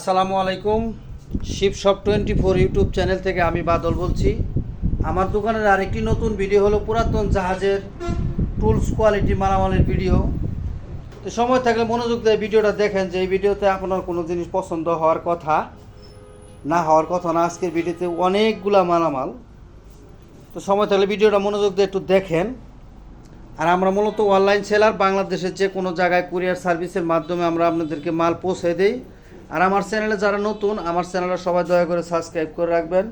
আসসালামু আলাইকুম। Shiv shop twenty four YouTube channel থেকে আমি বাদল বলছি। আমার দোকানের আরেকটি নতুন ভিডিও হলো পুরাতন জাহাজের টুলস কোয়ালিটি মালামালের ভিডিও তো সময় থাকলে মনোযোগ দিয়ে ভিডিওটা দেখেন যে এই ভিডিওতে আপনার কোনো জিনিস পছন্দ হওয়ার কথা, না হওয়ার কথা না, আজকের ভিডিওতে অনেকগুলা মালামাল। তো সময় থাকলে ভিডিওটা মনোযোগ দিয়ে একটু দেখেন। আর আমরা মূলত অনলাইন সেলার বাংলাদেশের যে কোনো জায়গায় কুরিয়ার সার্ভিসের মাধ্যমে আমরা আপনাদেরকে মাল পৌঁছে দিই। আর আমার চ্যানেলে যারা নতুন, আমার চ্যানেলে সবাই দয়া করে সাবস্ক্রাইব করে রাখবেন।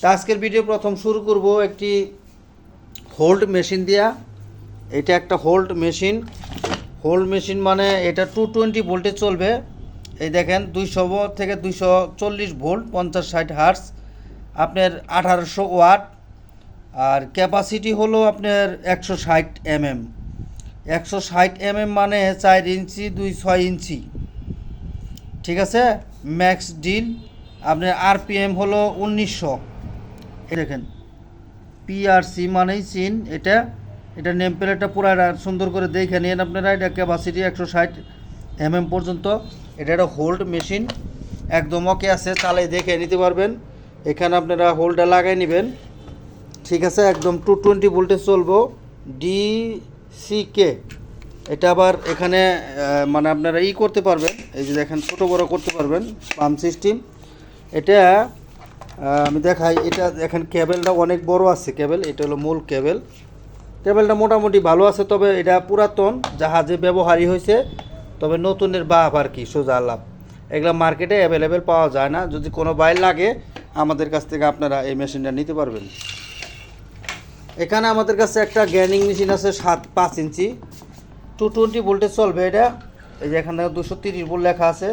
তা আজকের ভিডিও প্রথম শুরু করব একটি হোল্ড মেশিন দিয়া। এটা একটা হোল্ড মেশিন। হোল্ড মেশিন মানে এটা টু টোয়েন্টি ভোল্টে চলবে। এই দেখেন, দুইশো থেকে দুইশো চল্লিশ ভোল্ট, পঞ্চাশ ষাট হার্স আপনার আঠারোশো ওয়াট। আর ক্যাপাসিটি হলো আপনার একশো ষাট এমএম। একশো ষাট এমএম মানে চার ইঞ্চি, দুই ছয় ইঞ্চি। ঠিক আছে? ম্যাক্স ডিল আপনার আরপিএম হলো উনিশশো। দেখেন পিআরসি মানেই চিন, এটা এটা নেম প্লেটটা পুরো সুন্দর করে দেখে নিন আপনারা, এটা ক্যাপাসিটি একশো ষাট এমএম পর্যন্ত। এটা একটা হোল্ড মেশিন একদম ওকে আছে, চালাই দেখে নিতে পারবেন। এখানে আপনারা হোল্ডটা লাগাই নেবেন। ঠিক আছে, একদম টু টোয়েন্টি ভোল্টে চলবো ডিসিকে এটা আবার এখানে মানে আপনারা ই করতে পারবেন। এই যে দেখেন, ছোটো বড় করতে পারবেন, পাম্প সিস্টেম। এটা আমি দেখাই, এটা দেখেন, কেবেলটা অনেক বড় আছে কেবেল, এটা হলো মূল কেবেল। কেবেলটা মোটামুটি ভালো আছে, তবে এটা পুরাতন, জাহাজে ব্যবহারই হয়েছে, তবে নতুনের বাপ আর কি, সোজা লাভ এগুলো মার্কেটে অ্যাভেলেবেল পাওয়া যায় না। যদি কোনো বাইর লাগে, আমাদের কাছ থেকে আপনারা এই মেশিনটা নিতে পারবেন। এখানে আমাদের কাছে একটা গ্যানিং মেশিন আছে, সাত পাঁচ ইঞ্চি। টু টোয়েন্টি ভোল্টে চলবে এটা। এই যে এখানে দুশো তিরিশ ভোল্ট লেখা আছে।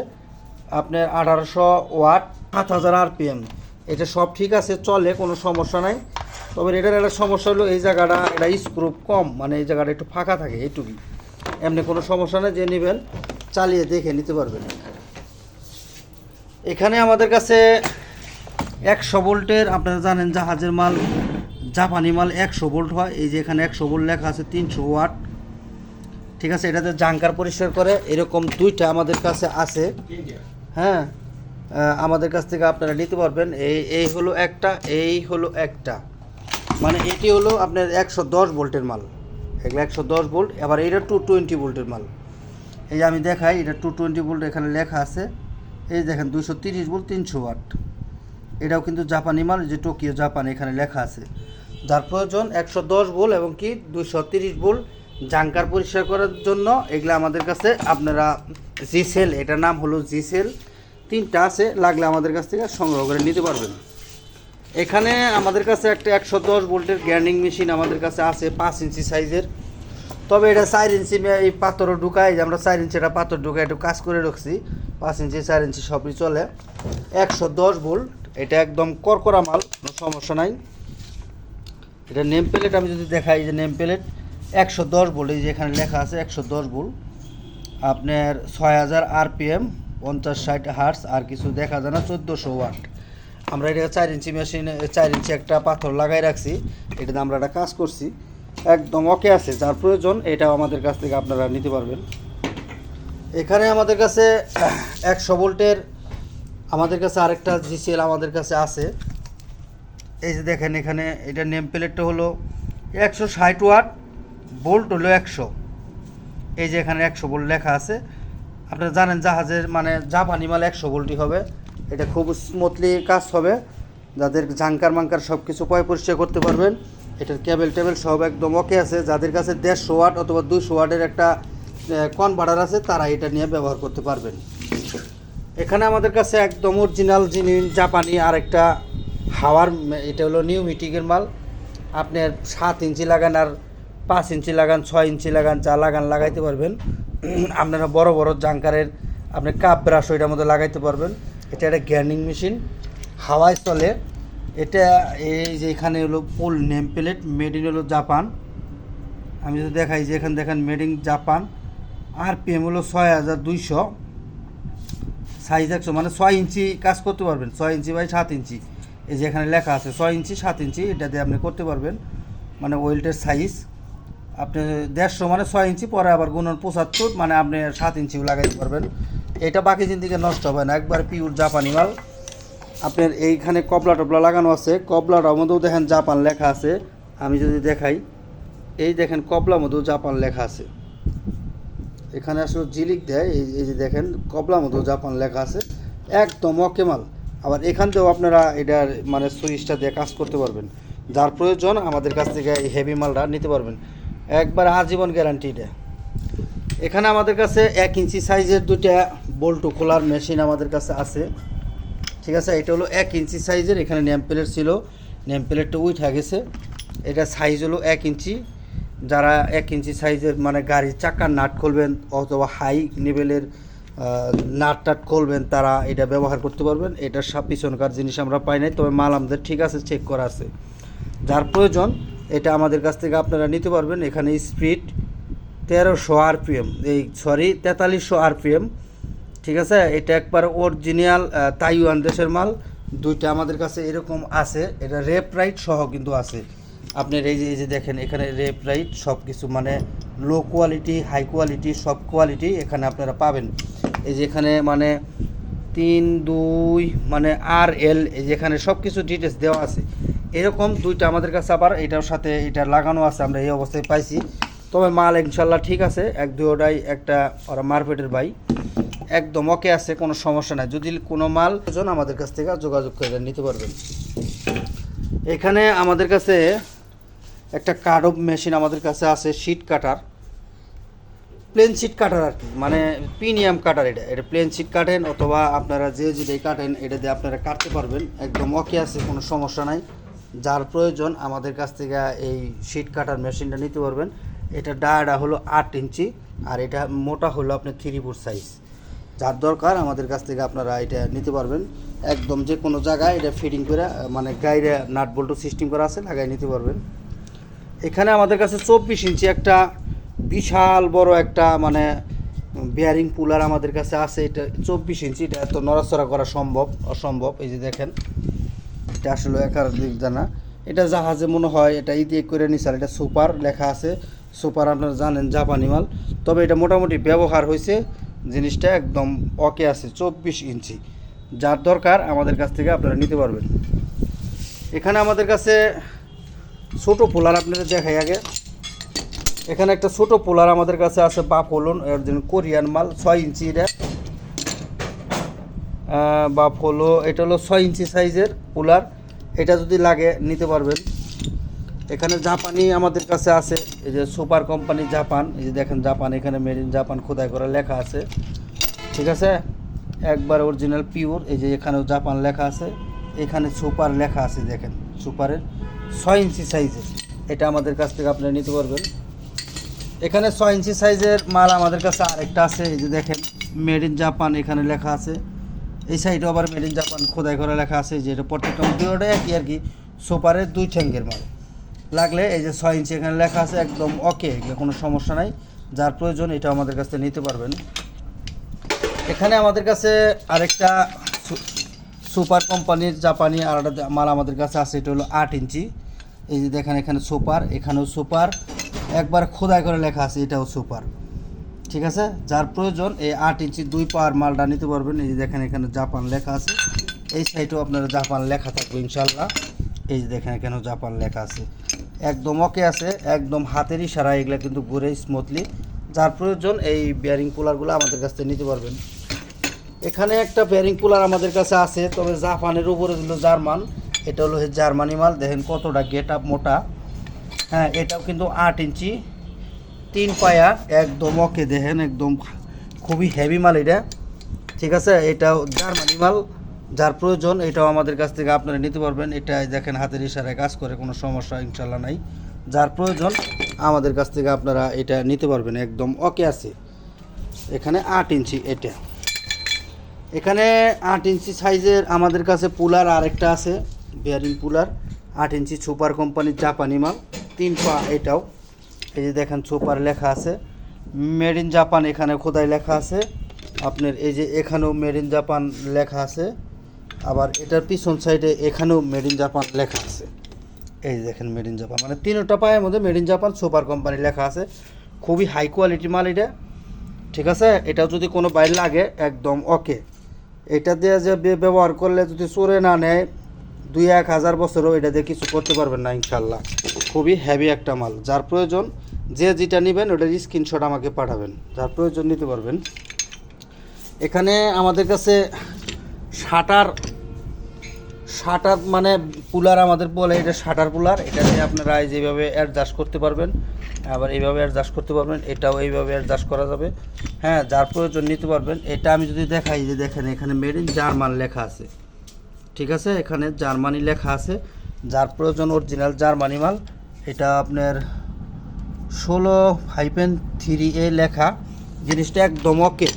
আপনার আঠারোশো ওয়াট, সাত হাজার আরপিএম। এটা সব ঠিক আছে, চলে, কোনো সমস্যা নাই। তবে এটার একটা সমস্যা হলো, এই জায়গাটা, এটা স্ক্রু কম মানে এই জায়গাটা একটু ফাঁকা থাকে এইটুকুই। এমনি কোনো সমস্যা নেই, যে নেবেন, চালিয়ে দেখে নিতে পারবেন। এখানে আমাদের কাছে একশো ভোল্টের, আপনারা জানেন জাহাজের মাল, জাপানি মাল একশো ভোল্ট হয়। এই যে এখানে একশো ভোল্ট লেখা আছে, তিনশো ওয়াট। ঠিক আছে, এটাতে জাঙ্কার পরিষ্কার করে এরকম দুইটা আমাদের কাছে আছে। হ্যাঁ আমাদের কাছ থেকে আপনারা নিতে পারবেন। এই এই হলো একটা, এই হলো একটা। মানে এটি হলো আপনার একশো দশ ভোল্টের মাল। এগুলো একশো দশ ভোল্ট, এবার এটা টু টোয়েন্টি ভোল্টের মাল। এই যে আমি দেখাই, এটা টু টোয়েন্টি ভোল্ট এখানে লেখা আছে। এই দেখেন দুশো তিরিশ ভোল্ট, তিনশো ওয়াট। এটাও কিন্তু জাপানি মাল যে টোকিও জাপান এখানে লেখা আছে। যার প্রয়োজন একশো দশ ভোল্ট এবং কি দুশো তিরিশ ভোল্ট জাঙ্কার পরিষ্কার করার জন্য এগুলো আমাদের কাছে আপনারা জি সেল এটার নাম হলো জি সেল তিনটা আছে, লাগলে আমাদের কাছ থেকে সংগ্রহ করে নিতে পারবেন। এখানে আমাদের কাছে একটা একশো দশ ভোল্টের গ্যান্ডিং মেশিন আমাদের কাছে আছে, পাঁচ ইঞ্চি সাইজের। তবে এটা চার ইঞ্চি এই পাথরও ঢুকাই যে আমরা চার ইঞ্চি এটা পাথর ঢুকাই একটু কাজ করে রাখছি, পাঁচ ইঞ্চি, চার ইঞ্চি সবই চলে। একশো দশ ভোল্ট, এটা একদম করকরা মাল, কোনো সমস্যা নাই। এটা নেম প্লেট, আমি যদি দেখাই যে নেম প্লেট একশো দশ ভোল্ট, এই যে এখানে লেখা আছে একশো দশ ভোল্ট। আপনার ছয় হাজার আরপিএম, পঞ্চাশ ষাট হার্স আর কিছু দেখা যায় না, চোদ্দোশো ওয়াট। আমরা এটা চার ইঞ্চি মেশিন, চার ইঞ্চি একটা পাথর লাগাই রাখছি এটাতে আমরা একটা কাজ করছি। একদম ওকে আছে, যার প্রয়োজন, এটাও আমাদের কাছ থেকে আপনারা নিতে পারবেন। এখানে আমাদের কাছে একশো ভোল্টের, আমাদের কাছে আরেকটা জিসিএল আমাদের কাছে আছে। এই যে দেখেন এখানে এটা নেম প্লেটটা হলো একশো ষাট ওয়াট। বোল্ট হলো একশো। এই যে এখানে একশো বোল্ট লেখা আছে। আপনারা জানেন জাহাজের মানে জাপানি মাল একশো বোল্টই হবে। এটা খুব স্মুথলি কাজ হবে। যাদের জাঙ্কার মাঙ্কার সব কিছু পয় পরিষ্কার করতে পারবেন, এটার কেবল টেবিল সব একদম ওকে আছে। যাদের কাছে দেড়শো ওয়াট অথবা দুশো ওয়াটের একটা কনভার্টার আছে, তারা এটা নিয়ে ব্যবহার করতে পারবেন। এখানে আমাদের কাছে একদম অরিজিনাল যিনি জাপানি আর একটা হাওয়ার, এটা হলো নিউ মিটিংয়ের মাল। আপনার সাত ইঞ্চি লাগান আর পাঁচ ইঞ্চি লাগান, ছয় ইঞ্চি লাগান, যা লাগান লাগাইতে পারবেন। আপনারা বড় বড় জাঙ্কারের আপনি কাপ ব্রাশ ওইটার মধ্যে লাগাইতে পারবেন। এটা একটা গ্যার্নিং মেশিন। হাওয়ায় চলে। এটা এই যে এখানে হলো full name plate made in হলো জাপান। আমি যদি দেখাই যে এখানে দেখেন made in Japan. R PM হলো ছয় হাজার দুইশো। সাইজ একশো মানে ছয় ইঞ্চি কাজ করতে পারবেন। ছয় ইঞ্চি বাই সাত ইঞ্চি। এই যে এখানে লেখা আছে, ছয় ইঞ্চি, সাত ইঞ্চি, এটা দিয়ে আপনি করতে পারবেন। মানে ওয়েল্টের সাইজ আপনি দেড়শো মানে ছয় ইঞ্চি, পরে আবার গুণন পঁচাত্তর মানে আপনি সাত ইঞ্চিও লাগাইতে পারবেন। এটা বাকি দিন থেকে নষ্ট হবে না, একবার পিওর জাপানি মাল। আপনার এইখানে কপলা টপলা লাগানো আছে কপলাটার মধ্যেও দেখেন জাপান লেখা আছে। আমি যদি দেখাই, এই দেখেন কপলার মধ্যেও জাপান লেখা আছে। এখানে আসলে জিলিক দেয়, এই এই যে দেখেন কপলার মধ্যেও জাপান লেখা আছে। একদম অকে মাল। আবার এখান থেকেও আপনারা এটার মানে সুইচটা দিয়ে কাজ করতে পারবেন। যার প্রয়োজন আমাদের কাছ থেকে এই হেভি মালটা নিতে পারবেন। একবার আজীবন গ্যারান্টি এটা এখানে আমাদের কাছে এক ইঞ্চি সাইজের দুইটা বল্টু খোলার মেশিন আমাদের কাছে আছে। ঠিক আছে, এটা হলো এক ইঞ্চি সাইজের, এখানে নেম প্লেট ছিল। নেম প্লেটটা উঠে গেছে। এটা সাইজ হলো এক ইঞ্চি। যারা এক ইঞ্চি সাইজের মানে গাড়ির চাকার নাট খুলবেন অথবা হাই লেভেলের নাট টাট খুলবেন, তারা এটা ব্যবহার করতে পারবেন। এটা সব পিছনকার জিনিস আমরা পাই নাই, তবে মাল আমাদের ঠিক আছে চেক করা আছে। যার প্রয়োজন এটা আমাদের কাছ থেকে আপনারা নিতে পারবেন। এখানে স্পিড তেরোশো আরপিএম। এই, সরি, তেতাল্লিশশো আরপিএম। ঠিক আছে? এটা একবার অরিজিনাল তাইওয়ান দেশের মাল। দুইটা আমাদের কাছে এরকম আছে। এটা রেপ রাইট সহ কিন্তু আছে। আপনার এই যে এই যে দেখেন, এখানে রেপ রাইট সব কিছু মানে লো কোয়ালিটি হাই কোয়ালিটি সব কোয়ালিটি এখানে আপনারা পাবেন। এই যে এখানে মানে তিন, দুই মানে আর এল এই যেখানে সব কিছু ডিটেলস দেওয়া আছে। এরকম দুইটা আমাদের কাছে আবার এটার সাথে এটা লাগানো আছে, আমরা এই অবস্থায় পাইছি। তবে মাল ইনশাল্লাহ ঠিক আছে, এক দুটাই একটা ওরা মার্কেটের বাই একদম ওকে আছে, কোনো সমস্যা নাই। যদি কোনো মাল প্রয়োজন, আমাদের কাছ থেকে যোগাযোগ করে নিতে পারবেন। এখানে আমাদের কাছে একটা কার্ড অফ মেশিন আমাদের কাছে আছে sheet cutter plain sheet cutter আর কি মানে প্রিমিয়াম কাটার এটা। এটা প্লেন শিট কাটেন, অথবা আপনারা যে যেটাই কাটেন, এটা দিয়ে আপনারা কাটতে পারবেন। একদম ওকে আছে, কোনো সমস্যা নাই। যার প্রয়োজন আমাদের কাছ থেকে এই শিট কাটার মেশিনটা নিতে পারবেন। এটা ডায়াটা হলো আট ইঞ্চি আর এটা মোটা হলো আপনার থ্রি ফুট সাইজ যার দরকার আমাদের কাছ থেকে আপনারা এটা নিতে পারবেন। একদম যে কোনো জায়গায় এটা ফিটিং করে মানে গাইরে নাট বল্টু সিস্টেম করা আছে, লাগাই নিতে পারবেন। এখানে আমাদের কাছে চব্বিশ ইঞ্চি একটা বিশাল বড় একটা মানে বিয়ারিং পুলার আমাদের কাছে আছে। এটা চব্বিশ ইঞ্চি, এটা এত নড়াচড়া করা সম্ভব, অসম্ভব। এই যে দেখেন এটা আসলে একার দিক জানা। এটা জাহাজে মনে হয় এটা ইয়ে করে নিসার এটা সুপার লেখা আছে। সুপার আপনারা জানেন, জাপানি মাল। তবে এটা মোটামুটি ব্যবহার হয়েছে, জিনিসটা একদম ওকে আছে, চব্বিশ ইঞ্চি। যার দরকার আমাদের কাছ থেকে আপনারা নিতে পারবেন। এখানে আমাদের কাছে ছোট পোলার আপনাদের দেখাই আগে। এখানে একটা ছোট পোলার আমাদের কাছে আছে বাপ হলুন এর জন্য কোরিয়ান মাল, ছয় ইঞ্চি এটা। বাপ হলো এটা হলো ছয় ইঞ্চি সাইজের কুলার। এটা যদি লাগে, নিতে পারবেন। এখানে জাপানি আমাদের কাছে আছে, এই যে সুপার কোম্পানি জাপান। এই যে দেখেন, জাপান, এখানে মেড ইন জাপান খোদাই করা লেখা আছে। ঠিক আছে? একবার অরিজিনাল পিওর এই যে এখানেও জাপান লেখা আছে। এখানে সুপার লেখা আছে, দেখেন, সুপারের। ছয় ইঞ্চি সাইজের। এটা আমাদের কাছ থেকে আপনারা নিতে পারবেন। এখানে ছয় ইঞ্চি সাইজের মাল আমাদের কাছে আরেকটা আছে, এই যে দেখেন মেড ইন জাপান এখানে লেখা আছে। এই সাইডে আবার মেড ইন জাপান খোদাই করা লেখা আছে, যে এটা প্রত্যেকটা দুটোটা একই আর কি সুপারের দুই ঠ্যাঙ্গের মাল। লাগলে এই যে ছয় ইঞ্চি এখানে লেখা আছে একদম ওকে কোনো সমস্যা নাই। যার প্রয়োজন এটা আমাদের কাছে নিতে পারবেন। এখানে আমাদের কাছে আরেকটা সুপার কোম্পানির জাপানি আর একটা মাল আমাদের কাছে আছে, এটা হলো আট ইঞ্চি এই যে দেখেন এখানে সুপার, এখানেও সুপার। একবার খোদাই করে লেখা আছে, এটাও সুপার। ঠিক আছে? যার প্রয়োজন এই আট ইঞ্চি দুই পাওয়ার মালটা নিতে পারবেন। এই যে দেখেন এখানে জাপান লেখা আছে। এই সাইডেও আপনারা জাপান লেখা থাকবে ইনশাল্লাহ এই যে দেখেন এখানেও জাপান লেখা আছে। একদম ওকে আছে, একদম হাতের ইশারা, এগুলো কিন্তু ঘুরে স্মুথলি যার প্রয়োজন এই বিয়ারিং কুলারগুলো আমাদের কাছ থেকে নিতে পারবেন। এখানে একটা বেয়ারিং কুলার আমাদের কাছে আছে, তবে জাপানের উপরে দিল জার্মান। এটা হলো জার্মানি মাল। দেখেন কতটা গেট আপ মোটা। হ্যাঁ এটাও কিন্তু আট ইঞ্চি। তিন পায়া একদম, ওকে দেখেন একদম খুবই হেভি মাল এটা। ঠিক আছে? এটাও জার্মানি মাল, যার প্রয়োজন, এটাও আমাদের কাছ থেকে আপনারা নিতে পারবেন। এটা দেখেন হাতের ইশারায় কাজ করে, কোনো সমস্যা ইনশাল্লাহ নাই। যার প্রয়োজন, আমাদের কাছ থেকে আপনারা এটা নিতে পারবেন একদম। ওকে, আছে। এখানে আট ইঞ্চি এটা। এখানে আট ইঞ্চি সাইজের আমাদের কাছে পুলার আরেকটা আছে বিয়ারিং পুলার। আট ইঞ্চি সুপার কোম্পানির জাপানি মাল, তিন পা এটাও। এই যে দেখেন সুপার লেখা আছে। মেড ইন জাপান এখানে খোদাই লেখা আছে। আপনার এই যে এখানেও মেড ইন জাপান লেখা আছে। আবার এটার পিছন সাইডে এখানেও মেড ইন জাপান লেখা আছে। এই দেখেন মেড ইন জাপান মানে তিনটা পায়ের মধ্যে made in Japan super company লেখা আছে। খুবই হাই কোয়ালিটি মাল এটা। ঠিক আছে? এটা যদি কোনো বাইরে লাগে, একদম ওকে এটা দিয়ে যে ব্যবহার করলে যদি চোরে না নেয়, দুই এক হাজার বছরও এটা দিয়ে কিছু করতে পারবেন না, ইনশাল্লাহ। খুবই হেভি একটা মাল। যার প্রয়োজন যে যেটা নেবেন, ওটার স্ক্রিনশট আমাকে পাঠাবেন। যার প্রয়োজন নিতে পারবেন। এখানে আমাদের কাছে শাটার শাটার মানে পুলার আমাদের বলে, এটা শাটার পুলার। এটা দিয়ে আপনারা যেভাবে অ্যাডজাস্ট করতে পারবেন, আবার এইভাবে অ্যাডজাস্ট করতে পারবেন, এটাও এইভাবে অ্যাডজাস্ট করা যাবে। হ্যাঁ যার প্রয়োজন নিতে পারবেন, এটা আমি যদি দেখাই যে দেখেন, এখানে মেড ইন জার্মান লেখা আছে। ঠিক আছে? এখানে জার্মানি লেখা আছে। যার প্রয়োজন অরিজিনাল জার্মানি মাল, এটা আপনার ষোলো হাইপেন থ্রি এ লেখা জিনিসটা একদম ওকে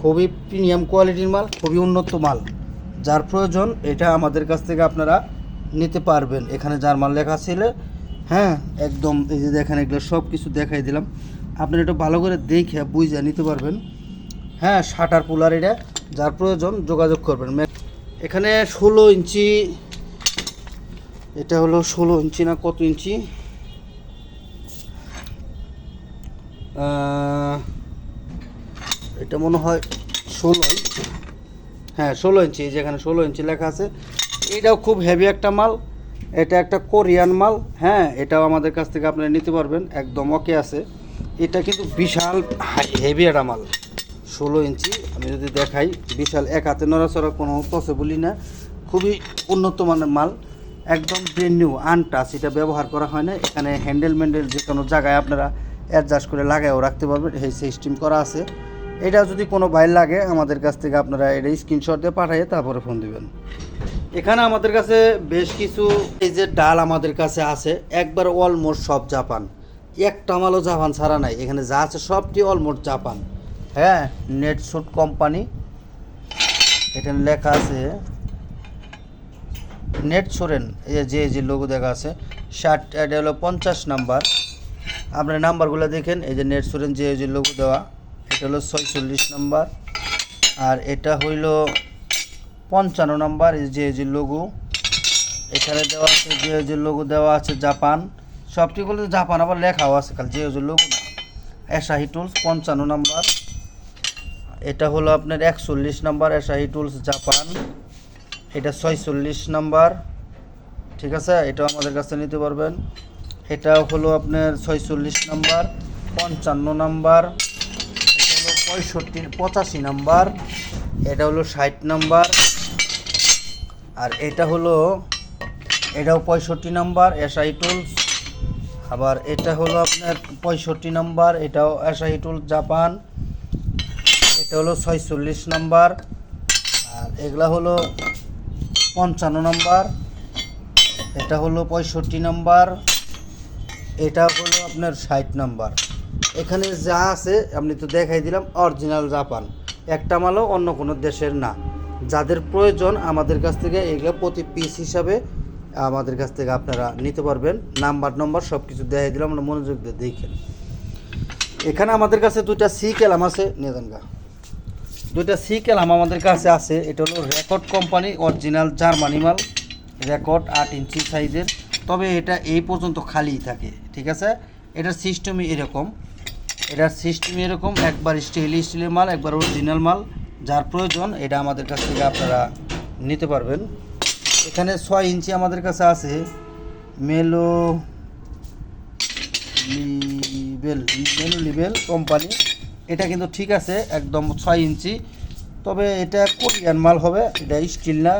খুবই প্রিমিয়াম কোয়ালিটির মাল, খুবই উন্নত মাল। যার প্রয়োজন, এটা আমাদের কাছ থেকে আপনারা নিতে পারবেন। এখানে যার মাল লেখা ছিল হ্যাঁ একদম এই যে দেখেন, এগুলো সব কিছু দেখাই দিলাম। আপনারা একটু ভালো করে দেখে বুঝে নিতে পারবেন। হ্যাঁ শাটার পুলার এটা, যার প্রয়োজন, যোগাযোগ করবেন। এখানে ষোলো ইঞ্চি, এটা হলো ষোলো ইঞ্চি না কত ইঞ্চি? এটা মনে হয় ষোলোই হ্যাঁ ষোলো ইঞ্চি যেখানে ষোলো ইঞ্চি লেখা আছে। এটাও খুব হেভি একটা মাল। এটা একটা কোরিয়ান মাল। হ্যাঁ এটাও আমাদের কাছ থেকে আপনারা নিতে পারবেন। একদম ওকে আছে। এটা কিন্তু বিশাল হেভি একটা মাল। ষোলো ইঞ্চি, আমি যদি দেখাই, বিশাল এক হাতে নড়াচড়া কোনো পসিবলই না। খুবই উন্নত মানের মাল। একদম ব্রেন নিউ আনটাচ এটা ব্যবহার করা হয় না। এখানে হ্যান্ডেল ম্যান্ডেল যে কোনো জায়গায় আপনারা অ্যাডজাস্ট করে লাগায়ও রাখতে পারবেন, এই সিস্টেম করা আছে। এটা যদি কোনো বাইর লাগে, আমাদের কাছ থেকে আপনারা এটা স্ক্রিনশট দিয়ে পাঠিয়ে তারপরে ফোন দিবেন। এখানে আমাদের কাছে বেশ কিছু এই যে ডাল আমাদের কাছে আছে, একবার অলমোস্ট সব জাপান। একটা মালও জাপান ছাড়া নাই, এখানে যা আছে সবটি অলমোস্ট জাপান। হ্যাঁ নেট শুট কোম্পানি এখানে লেখা আছে নেট সোরেন এই যে যে লোগো দেখা আছে ষাট এটা হলো পঞ্চাশ নাম্বার। আপনার নাম্বারগুলো দেখেন, এই যে নেট সোরেন যে যে লোগো দেওয়া, এটা হলো ছয়চল্লিশ নাম্বার। আর এটা হইল পঞ্চান্ন নাম্বার যে যে লোগো। এখানে দেওয়া আছে যে যে লোগো দেওয়া আছে জাপান। সবটিগুলো জাপান, আবার লেখাও আছে খালি, যে যে লঘু না। এসাহি টুলস, পঞ্চান্ন নাম্বার। এটা হলো আপনার একচল্লিশ নাম্বার এসাহি টুলস জাপান। এটা ছয়চল্লিশ নাম্বার। ঠিক আছে? এটাও আমাদের কাছে নিতে পারবেন। এটাও হলো আপনার ছয়চল্লিশ নাম্বার, পঞ্চান্ন নাম্বার এটা পঁয়ষট্টি পঁচাশি নাম্বার, এটা হলো ষাট নাম্বার, আর এটা হলো, এটাও পঁয়ষট্টি নাম্বার, এসআই টুলস, আবার এটা হলো আপনার পঁয়ষট্টি নাম্বার, এটাও এসআই টুলস জাপান, এটা হলো ছয়চল্লিশ নাম্বার, আর এগুলা হলো পঞ্চান্ন নাম্বার, এটা হলো পঁয়ষট্টি নাম্বার এটা হলো আপনার ষাট নাম্বার। এখানে যা আছে আপনি তো দেখাই দিলাম অরিজিনাল জাপান। একটা মালও অন্য কোনো দেশের না। যাদের প্রয়োজন আমাদের কাছ থেকে এগুলো প্রতি পিস হিসাবে আমাদের কাছ থেকে আপনারা নিতে পারবেন। নাম্বার নম্বর সব কিছু দেখাই দিলাম, আমরা মনোযোগ দিয়ে দেখেন। এখানে আমাদের কাছে দুইটা সি ক্যালাম আছে নেদানগা দুইটা সি ক্যালাম আমাদের কাছে আছে, এটা হলো রেকর্ড কোম্পানি অরিজিনাল জার্মানি মাল। রেকর্ড আট ইঞ্চি সাইজের, তবে এটা এই পর্যন্ত খালিই থাকে। ঠিক আছে? এটার সিস্টেমই এরকম। এটার সিস্টেম এরকম, একবার স্টিল স্টিলের মাল, একবার অরিজিনাল মাল, যার প্রয়োজন, এটা আমাদের কাছ থেকে আপনারা নিতে পারবেন। এখানে ছয় ইঞ্চি আমাদের কাছে আছে। মেলো লিবেল মেলো লিবেল কোম্পানি এটা কিন্তু ঠিক আছে, একদম ছয় ইঞ্চি। তবে এটা কোরিয়ান মাল হবে, এটা স্টিল না।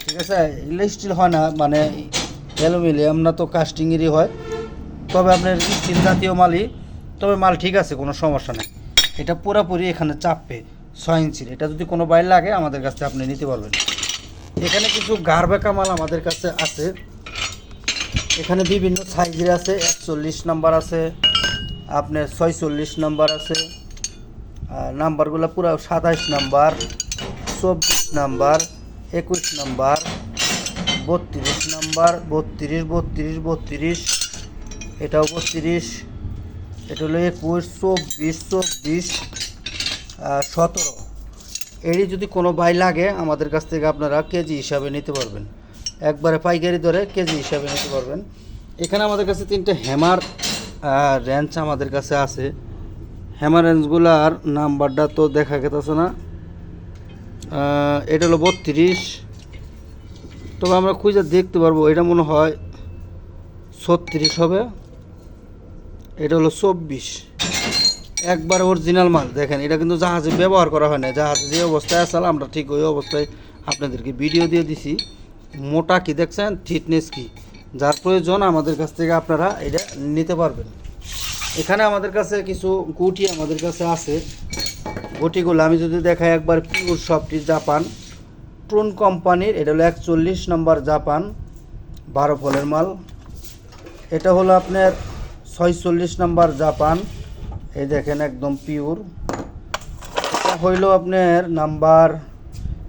ঠিক আছে? এগুলো স্টিল হয় না মানে অ্যালুমিনিয়াম না তো কাস্টিংয়েরই হয়। তবে আপনার স্টিল জাতীয় মালই, তবে মাল ঠিক আছে, কোনো সমস্যা নেই। এটা পুরোপুরি এখানে চাপবে ছয় ইঞ্চির। এটা যদি কোনো বাইর লাগে, আমাদের কাছে আপনি নিতে পারবেন। এখানে কিছু গারবেকা মাল আমাদের কাছে আছে। এখানে বিভিন্ন সাইজের আছে, একচল্লিশ নাম্বার আছে, আপনার ছয়চল্লিশ নাম্বার আছে নাম্বারগুলো পুরো সাতাইশ নাম্বার, চব্বিশ নাম্বার, একুশ নাম্বার, বত্রিশ নাম্বার, বত্রিশ বত্রিশ বত্রিশ এটাও বত্রিশ এটা হলো একুশ, চব্বিশ চব্বিশ সতেরো। এরই যদি কোনো বাই লাগে, আমাদের কাছ থেকে আপনারা কেজি হিসাবে নিতে পারবেন। একবারে পাইকারি দরে কেজি হিসাবে নিতে পারবেন। এখানে আমাদের কাছে তিনটে হ্যামার র্যাঞ্চ আমাদের কাছে আছে। হ্যামারেন্সগুলার নাম্বারটা তো দেখা গেতেছে না। এটা হলো বত্রিশ। তবে আমরা খুঁজে দেখতে পারব, এটা মনে হয় ছত্রিশ হবে। এটা হলো চব্বিশ। একবার অরিজিনাল মাল, দেখেন, এটা কিন্তু জাহাজে ব্যবহার করা হয় না জাহাজে যে অবস্থায় আসলে আমরা ঠিক ওই অবস্থায় আপনাদেরকে ভিডিও দিয়ে দিছি। মোটা কি দেখছেন? ফিটনেস কি? যার প্রয়োজন আমাদের কাছ থেকে আপনারা এটা নিতে পারবেন। এখানে আমাদের কাছে কিছু গুটি আমাদের কাছে আছে। গুটিগুলো আমি যদি দেখাই একবার পিওর সফটি জাপান। ট্রুন কোম্পানির, এটা হলো একচল্লিশ নম্বর জাপান। বারো ফলের মাল। এটা হলো আপনার ছয়চল্লিশ নাম্বার জাপান। এই দেখেন একদম পিওর হইল আপনার নাম্বার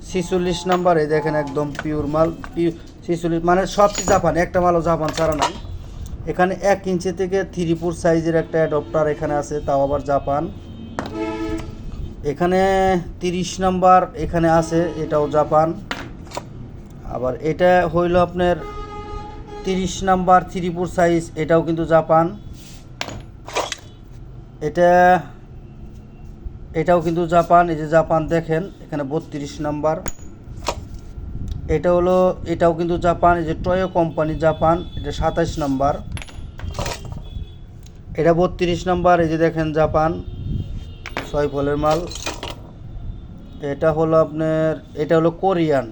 ছিচল্লিশ নাম্বার। এই দেখেন একদম পিওর মাল ছিচল্লিশ মানে সবটি জাপান, একটা মালও জাপান ছাড়া নাই। এখানে এক ইঞ্চি থেকে থ্রি ফোর সাইজের একটা অ্যাডপ্টার এখানে আছে, তাও আবার জাপান। এখানে তিরিশ নাম্বার এখানে আছে, এটাও জাপান। আবার এটা হইল আপনার তিরিশ নাম্বার থ্রি ফোর সাইজ এটাও কিন্তু জাপান। এটা, এটাও কিন্তু জাপান, এই যে জাপান দেখেন, এখানে বত্রিশ নাম্বার। এটা হলো, এটাও কিন্তু জাপান, এই যে টয়ো কোম্পানি জাপান, এটা সাতাইশ নাম্বার। এটা বত্রিশ নাম্বার, এই যে দেখেন জাপান ছয় ফলের মাল। এটা হলো আপনার, এটা হলো কোরিয়ান।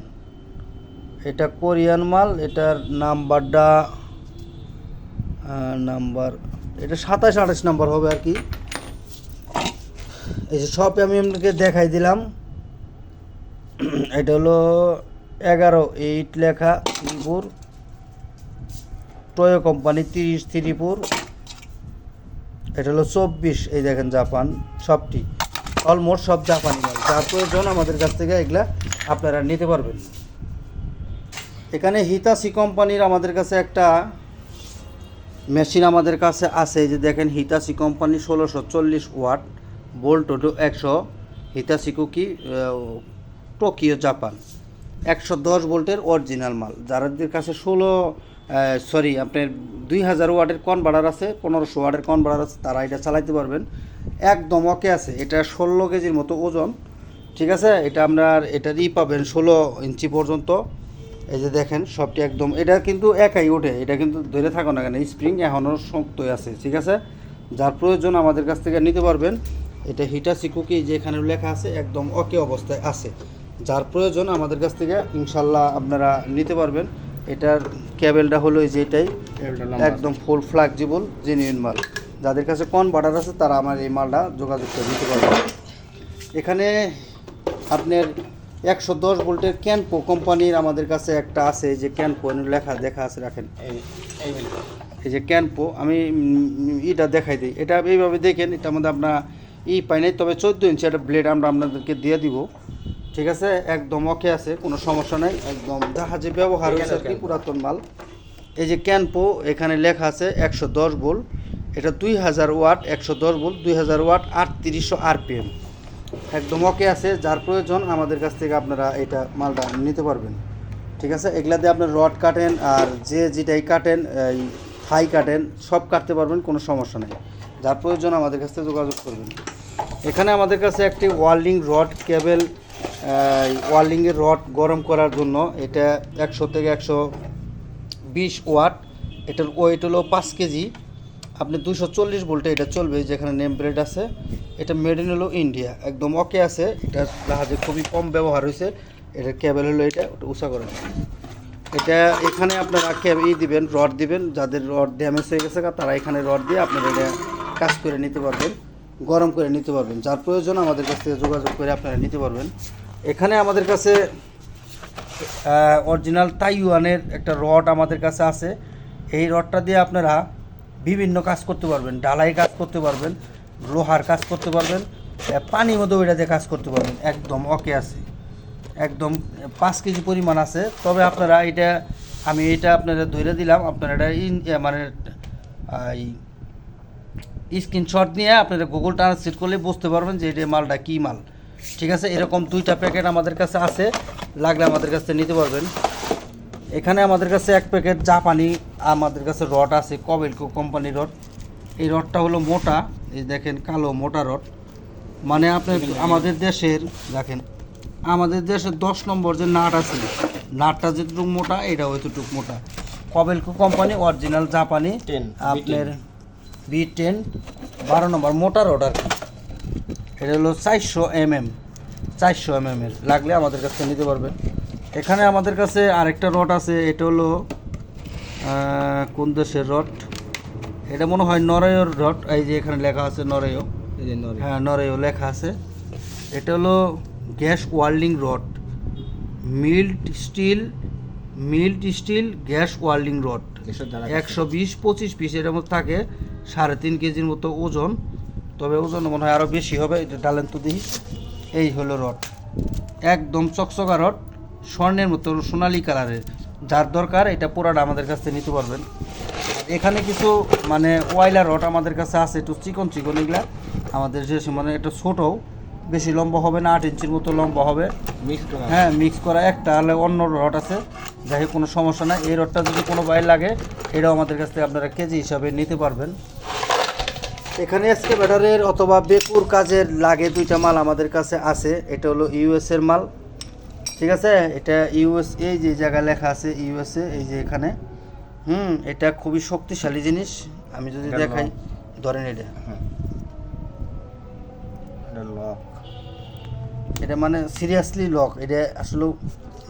এটা কোরিয়ান মাল, এটার নাম্বারটা নাম্বার, এটা সাতাশ আঠাশ নাম্বার হবে আর কি। এই যে সব আমি আপনাকে দেখাই দিলাম। এটা হলো এগারো এইট লেখা ত্রিপুর। টয়ো কোম্পানি তিরিশ ত্রিপুর। এটা হলো চব্বিশ, এই দেখেন জাপান, সবটি। অলমোস্ট সব জাপানি মাল। যার প্রয়োজন আমাদের কাছ থেকে এগুলা আপনারা নিতে পারবেন। এখানে হিতাসি কোম্পানির আমাদের কাছে একটা মেশিন আমাদের কাছে আছে। যে দেখেন হিতাসি কোম্পানি ষোলোশো চল্লিশ ওয়াট। বোল্ট টু একশো হিতাসি কুকি টোকিও, জাপান। একশো দশ ভোল্টের অরিজিনাল মাল। যাদের কাছে ষোলো সরি আপনার দুই হাজার ওয়াটের কনভার্টার আছে, পনেরোশো ওয়াটের কনভার্টার আছে, তারা এটা চালাইতে পারবেন। একদম ওকে আছে। এটা ষোলো কেজির মতো ওজন। ঠিক আছে? এটা আমরা এটার ই পাবেন ষোলো ইঞ্চি পর্যন্ত। এই যে দেখেন, সবটি একদম এটা কিন্তু একাই ওঠে। এটা কিন্তু ধরে থাকো না কেন, স্প্রিং এখনও শক্তই আছে। ঠিক আছে? যার প্রয়োজন আমাদের কাছ থেকে নিতে পারবেন। এটা হিটাসি কুকি যে এখানে লেখা আছে একদম ওকে অবস্থায় আছে। যার প্রয়োজন আমাদের কাছ থেকে ইনশাল্লাহ আপনারা নিতে পারবেন। এটার ক্যাবেলটা হলো যে এটাই। একদম ফুল ফ্লাক্সিবল জেনুইন মাল। যাদের কাছে কন বাটার আছে তারা আমার এই মালটা যোগাযোগ করে নিতে পারবেন। এখানে আপনার একশো দশ ভোল্টের ক্যানপো কোম্পানির আমাদের কাছে একটা আছে এই যে ক্যানপো লেখা দেখা আছে রাখেন। এই যে ক্যানপো আমি এটা দেখাই দিই। এটা এইভাবে দেখেন এটা মধ্যে আপনার ই পাই নাই তবে চোদ্দ ইঞ্চি একটা ব্লেড আমরা আপনাদেরকে দিয়ে দিব। ঠিক আছে? একদম ওকে আছে কোনো সমস্যা নাই। একদম জাহাজে ব্যবহার হয়েছে আর কি পুরাতন মাল। এই যে ক্যানপো এখানে লেখা আছে একশো দশ ভোল্ট। এটা দুই হাজার ওয়াট একশো দশ বোল দুই হাজার ওয়াট আটত্রিশশো আরপিএম। একদম ওকে আছে যার প্রয়োজন আমাদের কাছ থেকে আপনারা এটা মালটা নিতে পারবেন। ঠিক আছে? এগুলা দিয়ে আপনার রড কাটেন আর যে যেটাই কাটেন এই থাই কাটেন সব কাটতে পারবেন কোনো সমস্যা নেই। যার প্রয়োজন আমাদের কাছ থেকে যোগাযোগ করবেন। এখানে আমাদের কাছে একটি ওয়ার্ল্ডিং রড কেবল ওয়ার্ল্ডিংয়ের রড গরম করার জন্য এটা একশো থেকে একশো বিশ ওয়াট। এটার ওয়েট হলো পাঁচ কেজি। আপনি দুশো চল্লিশ ভোল্টে এটা চলবে, যেখানে নেম প্লেট আছে। এটা মেড ইন হলো ইন্ডিয়া একদম ওকে আছে। এটা জাহাজে খুবই কম ব্যবহার হয়েছে। এটার কেবল হলো এটা, ওটা উষা করে। এটা এখানে আপনারা ই দিবেন, রড দিবেন। যাদের রড ড্যামেজ হয়ে গেছে, তারা এখানে রড দিয়ে আপনারা এটা কাজ করে নিতে পারবেন, গরম করে নিতে পারবেন। যার প্রয়োজন আমাদের কাছ থেকে যোগাযোগ করে আপনারা নিতে পারবেন। এখানে আমাদের কাছে অরিজিনাল তাইওয়ানের একটা রড আমাদের কাছে আছে। এই রডটা দিয়ে আপনারা বিভিন্ন কাজ করতে পারবেন। ডালাই কাজ করতে পারবেন, লোহার কাজ করতে পারবেন পানির মধ্যে ওইটা দিয়ে কাজ করতে পারবেন। একদম ওকে আছে। একদম পাঁচ কেজি পরিমাণ আছে। তবে আপনারা এটা, আমি এটা আপনারা ধরে দিলাম। আপনারা এটা মানে স্ক্রিনশট নিয়ে আপনারা গুগল ট্রান্সলেট করলে বুঝতে পারবেন যে এটা মালটা কী মাল। ঠিক আছে? এরকম দুইটা প্যাকেট আমাদের কাছে আছে। লাগলে আমাদের কাছে নিতে পারবেন। এখানে আমাদের কাছে এক প্যাকেট জাপানি আমাদের কাছে রড আছে কবেলকো কোম্পানির রড এই রডটা হলো মোটা। এই দেখেন কালো মোটা রড মানে আপনি আমাদের দেশের দেখেন আমাদের দেশের দশ নম্বর যে নাট আছে নাটটা যেটুকু মোটা এটা ওইটুকু মোটা। কবেলকো কোম্পানি অরিজিনাল জাপানি 10, আপনার বি টেন বারো নম্বর মোটা রড আর কি এটা হলো চারশো এম এম চারশো এম এর। লাগলে আমাদের কাছে নিতে পারবেন। এখানে আমাদের কাছে আরেকটা রড আছে এটা হলো কোন দেশের রড এটা মনে হয় নরয়ের রড এই যে এখানে লেখা আছে নরয় এই যে নরে হ্যাঁ নরয় লেখা আছে। এটা হলো gas welding rod mild steel mild steel gas welding rod একশো বিশ পঁচিশ পিস এর মধ্যে থাকে। সাড়ে তিন কেজির মতো ওজন। তবে ওজন মনে হয় আরও বেশি হবে এটা ডালেন তো দেখি এই হলো রড। একদম চকচকা রড স্বর্ণের মতো সোনালি কালারের। যার দরকার এটা পুরাটা আমাদের কাছ থেকে নিতে পারবেন। এখানে কিছু মানে ওয়াইলার রড আমাদের কাছে আছে একটু চিকন চিকন এগুলা। আমাদের যে মানে একটু ছোটও বেশি লম্বা হবে না আট ইঞ্চির মতো লম্বা হবে। মিক্স করা হ্যাঁ মিক্স করা একটা হলে অন্য রড আছে। যাই হোক কোনো সমস্যা নাই। এই রডটা যদি কোনো বাইরে লাগে এটাও আমাদের কাছ থেকে আপনারা কেজি হিসাবে নিতে পারবেন। এখানে আজকে ব্যাটারের অথবা বেকুর কাজের লাগে দুইটা মাল আমাদের কাছে আছে। এটা হলো ইউএস এর মাল। ঠিক আছে? এটা ইউএস এই যে জায়গায় লেখা আছে ইউএসএ এই যে এখানে। হুম এটা খুবই শক্তিশালী জিনিস। আমি যদি দেখাই ধরেন এটা। এটা লক এটা মানে সিরিয়াসলি লক এটা আসলে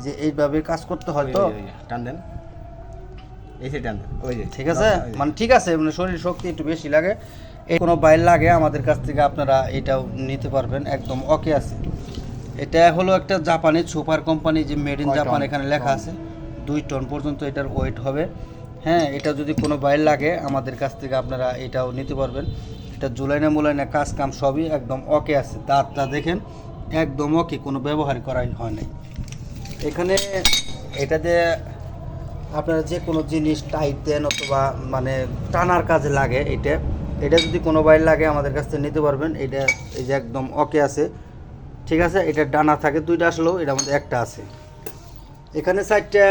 যে এইভাবে কাজ করতে হয় তো? টান দেন। এই যে টান দেন ওই যে। ঠিক আছে? মানে ঠিক আছে মানে শরীর শক্তি একটু বেশি লাগে। এই কোনো বাইর লাগে আমাদের কাছ থেকে আপনারা এটাও নিতে পারবেন একদম ওকে আছে। এটা হলো একটা জাপানি সুপার কোম্পানি যে মেড ইন জাপান এখানে লেখা আছে। দুই টন পর্যন্ত এটার ওয়েট হবে। হ্যাঁ এটা যদি কোনো বাইর লাগে আমাদের কাছ থেকে আপনারা এটাও নিতে পারবেন। এটা জুলাইনা মুলাইনা কাজ কাম সবই একদম ওকে আছে। দাঁতটা দেখেন একদম ওকে কোনো ব্যবহার করাই হয় নাই। এখানে এটা যে আপনারা যে কোনো জিনিস টাইট দেন অথবা মানে টানার কাজে লাগে এটা এটা যদি কোনো বাইর লাগে আমাদের কাছ থেকে নিতে পারবেন। এটা এই যে একদম ওকে আছে। ঠিক আছে, এটা ডানা থাকে, দুইটা আসলেও এটার মধ্যে একটা আছে। এখানে চারটা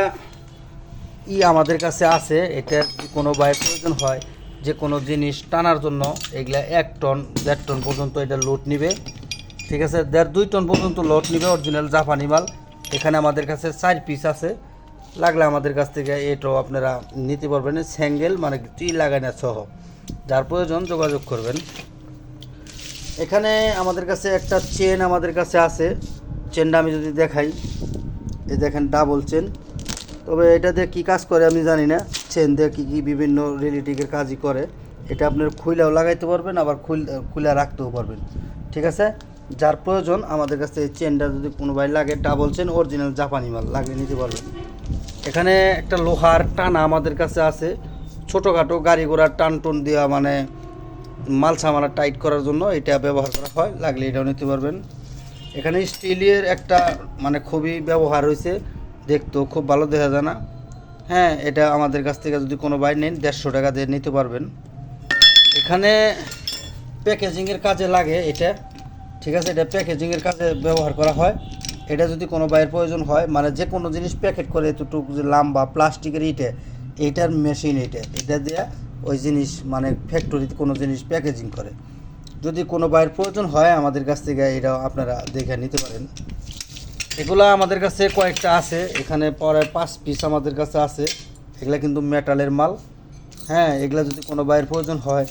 ই আমাদের কাছে আছে, এটা কোনো বাইর প্রয়োজন হয় যে কোনো জিনিস টানার জন্য, এগুলা এক টন, দেড় টন পর্যন্ত এটা লোড নিবে। ঠিক আছে, দেড় দুই টন পর্যন্ত লোড নিবে অরিজিনাল জাপানি মাল। এখানে আমাদের কাছে চার পিস আছে। লাগলে আমাদের কাছ থেকে এটাও আপনারা নিতে পারবেন। স্যাঙ্গেল মানে টি লাগাই না সহ। যার প্রয়োজন যোগাযোগ করবেন। এখানে আমাদের কাছে একটা চেন আমাদের কাছে আছে। চেনটা আমি যদি দেখাই। এই দেখেন ডাবল চেন তবে এটা দিয়ে কী কাজ করে আমি জানি না। চেন দিয়ে কী কী বিভিন্ন রিলেটিকের কাজই করে। এটা আপনার খুইলাও লাগাইতে পারবেন, আবার খুল খুলে রাখতেও পারবেন। ঠিক আছে? যার প্রয়োজন, আমাদের কাছে এই চেনটা যদি কোনো ভাই লাগে ডাবল চেন অরিজিনাল জাপানি মাল লাগিয়ে নিতে পারবেন। এখানে একটা লোহার টানা আমাদের কাছে আছে। ছোটোখাটো গাড়ি ঘোড়ার টান টন দেওয়া মানে মাল সামানা টাইট করার জন্য এটা ব্যবহার করা হয়, লাগলে এটাও নিতে পারবেন। এখানে স্টিলের একটা মানে খুবই ব্যবহার হয়েছে। দেখতেও খুব ভালো, দেখা যায় না। হ্যাঁ এটা আমাদের কাছ থেকে যদি কোনো বাইর নেন, দেড়শো টাকা দিয়ে নিতে পারবেন। এখানে প্যাকেজিংয়ের কাজে লাগে এটা। ঠিক আছে, এটা প্যাকেজিংয়ের কাজে ব্যবহার করা হয়। এটা যদি কোনো বাইয়ের প্রয়োজন হয় মানে যে কোনো জিনিস প্যাকেট করে এতটুকু যে লাম্বা প্লাস্টিকের ইটে, এইটার মেশিন এটা এটা দিয়ে ওই জিনিস মানে ফ্যাক্টরিতে কোনো জিনিস প্যাকেজিং করে। যদি কোনো বাইয়ের প্রয়োজন হয়, আমাদের কাছ থেকে এটা আপনারা দেখে নিতে পারেন। এগুলা আমাদের কাছে কয়েকটা আছে, এখানে পরে পাঁচ পিস আমাদের কাছে আছে। এগুলা কিন্তু মেটালের মাল। হ্যাঁ এগুলা যদি কোনো বাইরের প্রয়োজন হয়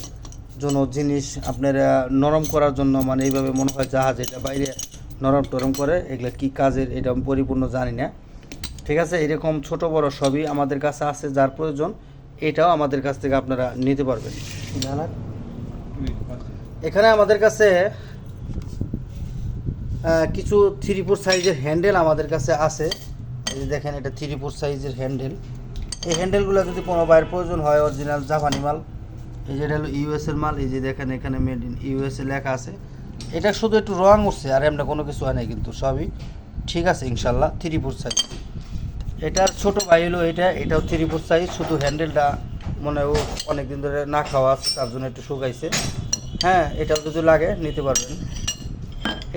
জন্য জিনিস আপনার নরম করার জন্য মানে এইভাবে মনে হয় জাহাজ এটা বাইরে নরম টরম করে, এগুলো কি কাজের এটা আমি পরিপূর্ণ জানি না। ঠিক আছে, এরকম ছোট বড় সবই আমাদের কাছে আছে, যার প্রয়োজন এটাও আমাদের কাছ থেকে আপনারা নিতে পারবেন। এখানে আমাদের কাছে কিছু থ্রি ফোর সাইজের হ্যান্ডেল আমাদের কাছে আছে। এই যে দেখেন, এটা থ্রি ফোর সাইজের হ্যান্ডেল। এই হ্যান্ডেলগুলো যদি কোনো বাইরের প্রয়োজন হয়, অরিজিনাল জাপানি মাল এই যে এটা হলো ইউএস এর মাল, এই যে দেখেন এখানে মেড ইন ইউএসএ লেখা আছে। এটা শুধু একটু রং উঠছে, আর এমনি কোনো কিছু হয় নাই কিন্তু, সবই ঠিক আছে ইনশাল্লাহ থ্রি ফোর সাইজ এটার ছোটো ভাই হলো এটা, এটাও থ্রি ফোর সাইজ শুধু হ্যান্ডেলটা মনে হয় ও অনেকদিন ধরে না খাওয়া আছে, তার জন্য একটু শুকাইছে। হ্যাঁ এটাও যদি লাগে, নিতে পারবেন।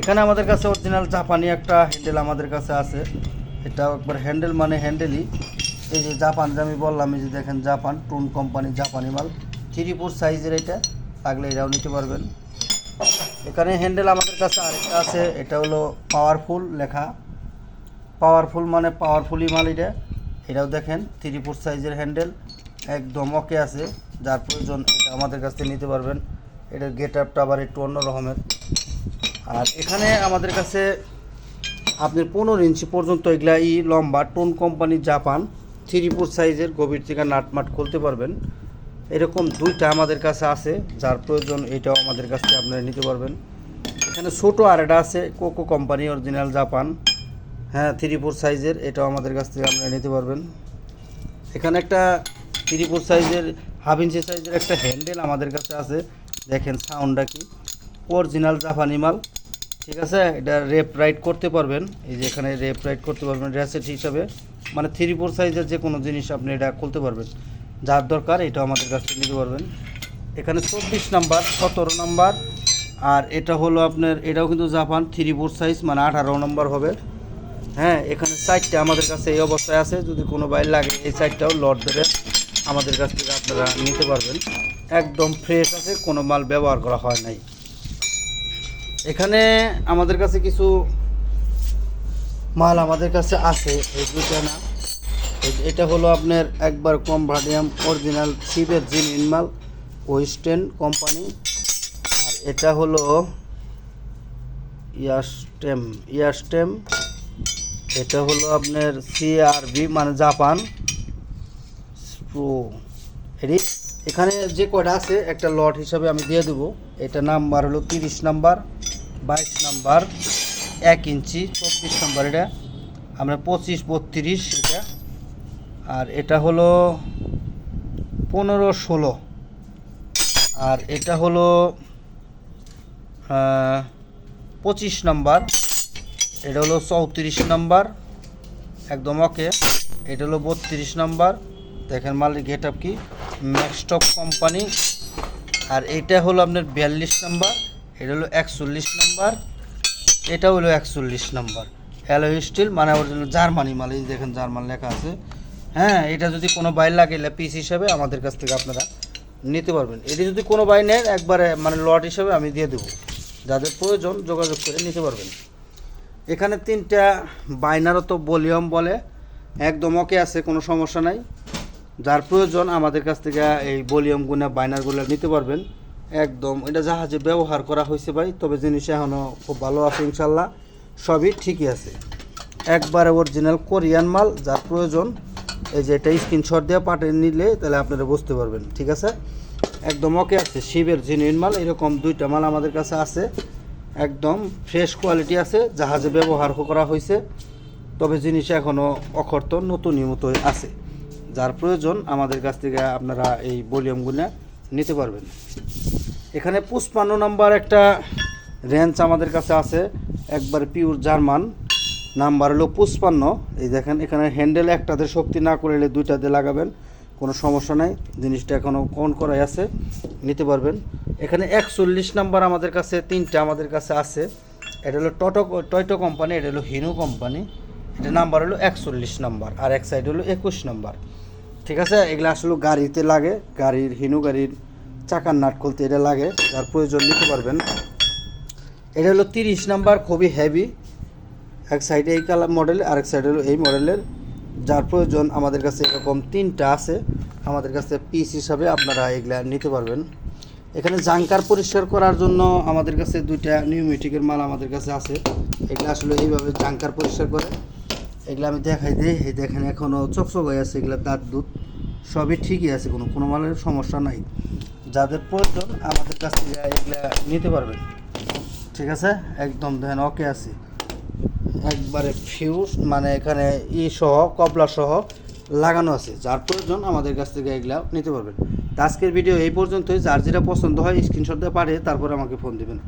এখানে আমাদের কাছে অরিজিনাল জাপানি একটা হ্যান্ডেল আমাদের কাছে আছে। এটাও একবার হ্যান্ডেল মানে হ্যান্ডেলই এই যে জাপান যে আমি বললাম, এই যে দেখেন জাপান, টুন কোম্পানি জাপানি মাল। থ্রি ফোর সাইজের এটা লাগলে এটাও নিতে পারবেন। এখানে হ্যান্ডেল আমাদের কাছে আরেকটা আছে, এটা হলো পাওয়ারফুল লেখা। পাওয়ারফুল মানে পাওয়ারফুলি মাল এটা। এটাও দেখেন, থ্রি ফোর সাইজের হ্যান্ডেল একদম ওকে আছে। যার প্রয়োজন এটা আমাদের কাছ নিতে পারবেন। এটার গেট আপটা আবার একটু অন্য রকমের। আর এখানে আমাদের কাছে আপনার পনেরো ইঞ্চি পর্যন্ত এগুলা ই লম্বা, tone company Japan, three four সাইজের গভীর থেকে নাটমাট খুলতে পারবেন। এরকম দুইটা আমাদের কাছে আছে, যার প্রয়োজন এটাও আমাদের কাছ থেকে আপনারা নিতে পারবেন। এখানে ছোটো আর একটা আছে কোকো কোম্পানি, অরিজিনাল জাপান। হ্যাঁ থ্রি ফোর সাইজের এটাও আমাদের কাছ থেকে আপনারা নিতে পারবেন। এখানে একটা থ্রি ফোর সাইজের হাফ ইঞ্চি সাইজের একটা হ্যান্ডেল আমাদের কাছে আছে। দেখেন সাউন্ডটা কি? অরিজিনাল জাপানি মাল। ঠিক আছে? এটা রেপ রাইড করতে পারবেন। এই যে এখানে রেপ রাইড করতে পারবেন র্যাসেট হিসাবে। মানে থ্রি ফোর সাইজের যে কোনো জিনিস আপনি এটা খুলতে পারবেন। যার দরকার এটা আমাদের কাছ থেকে নিতে পারবেন। এখানে চব্বিশ নাম্বার, সতেরো নাম্বার, আর এটা হলো আপনার, এটাও কিন্তু জাপান থ্রি ফোর সাইজ মানে আঠারো নম্বর হবে। হ্যাঁ এখানে সাইডটা আমাদের কাছে এই অবস্থায় আছে। যদি কোনো বাইর লাগে, এই সাইডটাও লট ধরে আমাদের কাছ থেকে আপনারা নিতে পারবেন। একদম ফ্রেশ আছে, কোনো মাল ব্যবহার করা হয় নাই। এখানে আমাদের কাছে কিছু মাল আমাদের কাছে আছে দুইটা না। এটা হলো আপনার একবার কম ভাডিয়াম অরিজিনাল শিপের জিন ইনমাল ওয়েস্টার্ন কোম্পানি। আর এটা হলো ইয়াস্টেম ইয়াস্টেম এটা হলো আপনার সিআরবি মানে জাপান। প্রো এটি এখানে যে কয়টা আছে, একটা লট হিসাবে আমি দিয়ে দেবো। এটা নাম্বার হলো তিরিশ নাম্বার, বাইশ নাম্বার, এক ইঞ্চি, চব্বিশ নাম্বার এটা। আমরা পঁচিশ, বত্রিশ, এটা আর এটা হলো পনেরো ষোলো। আর এটা হলো পঁচিশ নাম্বার। এটা হলো চৌত্রিশ নাম্বার। একদম ওকে। এটা হলো বত্রিশ নাম্বার। দেখেন মালিক গেট আপ কি? ম্যাক্সটপ কোম্পানি। আর এটা হলো আপনার বিয়াল্লিশ নাম্বার। এটা হলো একচল্লিশ নাম্বার। এটা হলো একচল্লিশ নাম্বার। হ্যালো স্টিল মানে অরিজিনাল জার্মানি মাল। এই দেখেন জার্মান লেখা আছে। হ্যাঁ এটা যদি কোনো বাইর লাগে পিস হিসাবে আমাদের কাছ থেকে আপনারা নিতে পারবেন। এটি যদি কোনো বাই নেন, একবারে মানে লট হিসাবে আমি দিয়ে দেবো। যাদের প্রয়োজন যোগাযোগ করে নিতে পারবেন। এখানে তিনটা বাইনারও তো ভলিউম বলে। একদম ওকে আছে, কোনো সমস্যা নাই। যার প্রয়োজন আমাদের কাছ থেকে এই ভলিউমগুলো বাইনারগুলো নিতে পারবেন। একদম, এটা জাহাজে ব্যবহার করা হয়েছে ভাই, তবে জিনিস এখনও খুব ভালো আছে ইনশাল্লাহ। সবই ঠিকই আছে। একবারে অরিজিনাল কোরিয়ান মাল, যার প্রয়োজন এই যে এটা স্ক্রিনশট দিয়ে পাঠিয়ে নিলে তাহলে আপনারা বুঝতে পারবেন, ঠিক আছে? একদম ওকে আছে, শিবের জেনুইন মাল, এরকম দুইটা মাল আমাদের কাছে আছে। একদম ফ্রেশ কোয়ালিটি আছে, জাহাজে ব্যবহার করা হয়েছে। তবে জিনিস এখনও অখর্ত, নতুনই মতোই আছে। যার প্রয়োজন আমাদের কাছ থেকে আপনারা এই ভলিউমগুলো নিতে পারবেন। এখানে পুষ্পান্ন নাম্বার একটা রেঞ্জ আমাদের কাছে আছে, একবার পিওর জার্মান। নাম্বার হলো পুষ্পান্ন এই দেখেন, এখানে হ্যান্ডেল একটাতে শক্তি না করলে দুইটাতে লাগাবেন, কোনো সমস্যা নাই। জিনিসটা এখনও কন করাই আছে, নিতে পারবেন। এখানে একচল্লিশ নাম্বার আমাদের কাছে, তিনটা আমাদের কাছে আছে। এটা হলো টটো, টয়টো কোম্পানি, এটা হলো হিনু কোম্পানি। এটা নাম্বার হলো একচল্লিশ নাম্বার, আর এক সাইড হলো একুশ নাম্বার। ঠিক আছে? এগুলো আসলে গাড়িতে লাগে, গাড়ির হিনু গাড়ির চাকার নাট খুলতে এটা লাগে, যার প্রয়োজন নিতে পারবেন। এটা হলো তিরিশ নাম্বার, খুবই হেভি এক সাইডে এই কালার মডেল আরেক সাইডে হলো এই মডেলের যার প্রয়োজন আমাদের কাছে এরকম তিনটা আছে। আমাদের কাছে পিস হিসাবে আপনারা এগুলা নিতে পারবেন। এখানে জাঙ্কার পরিষ্কার করার জন্য আমাদের কাছে দুইটা নিউমেটিকের মাল আমাদের কাছে আছে। এগুলো আসলে এইভাবে জাঙ্কার পরিষ্কার করে। এগুলো আমি দেখাই দিই। এই দেখেন এখনও চকচক হয়ে আছে এগুলো দাঁত দুধ। সবই ঠিকই আছে, কোনো কোনো মালের সমস্যা নাই। যাদের প্রয়োজন আমাদের কাছ থেকে এগুলা নিতে পারবেন। ঠিক আছে? একদম, দেখেন ওকে আছে। একবারে ফিউজ মানে এখানে ই সহ কপলা সহ লাগানো আছে। যার প্রয়োজন আমাদের কাছ থেকে এগুলা নিতে পারবেন। আজকের ভিডিও এই পর্যন্তই। যার যেটা পছন্দ হয় স্ক্রিনশট দিয়ে পাঠিয়ে তারপর আমাকে ফোন দিবেন।